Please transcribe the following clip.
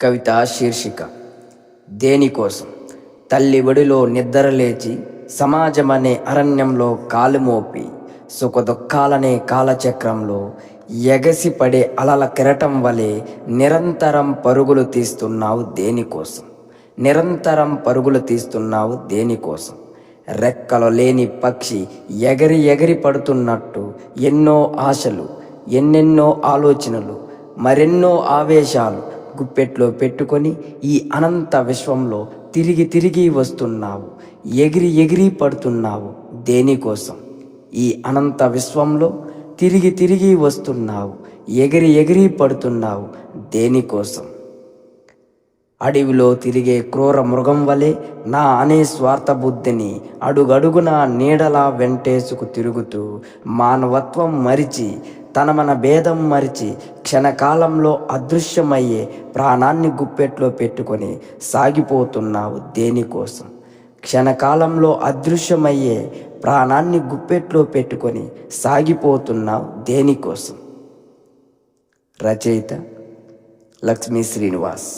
కవిత శీర్షిక. దేనికోసం తల్లి ఒడిలో నిద్రలేచి సమాజమనే అరణ్యంలో కాలు మోపి సుఖదుఖాలనే కాలచక్రంలో ఎగసిపడే అలల కెరటం వలె నిరంతరం పరుగులు తీస్తున్నావు దేనికోసం నిరంతరం పరుగులు తీస్తున్నావు దేనికోసం రెక్కలు లేని పక్షి ఎగరి ఎగరి పడుతున్నట్టు ఎన్నో ఆశలు ఎన్నెన్నో ఆలోచనలు మరెన్నో ఆవేశాలు గుప్పెట్లో పెట్టుకొని ఈ అనంత విశ్వంలో తిరిగి తిరిగి వస్తున్నావు. ఎగిరి ఎగిరి పడుతున్నావు దేనికోసం? ఈ అనంత విశ్వంలో తిరిగి తిరిగి వస్తున్నావు. ఎగిరి ఎగిరి పడుతున్నావు దేనికోసం? అడవిలో తిరిగే క్రూర మృగం వలె నా అనే స్వార్థ బుద్ధిని అడుగడుగున నీడలా వెంటేసుకు తిరుగుతూ మానవత్వం మరిచి తన మన భేదం మరిచి క్షణకాలంలో అదృశ్యమయ్యే ప్రాణాన్ని గుప్పెట్లో పెట్టుకొని సాగిపోతున్నావు దేనికోసం క్షణకాలంలో అదృశ్యమయ్యే ప్రాణాన్ని గుప్పెట్లో పెట్టుకొని సాగిపోతున్నావు దేనికోసం రచయిత లక్ష్మీ శ్రీనివాస్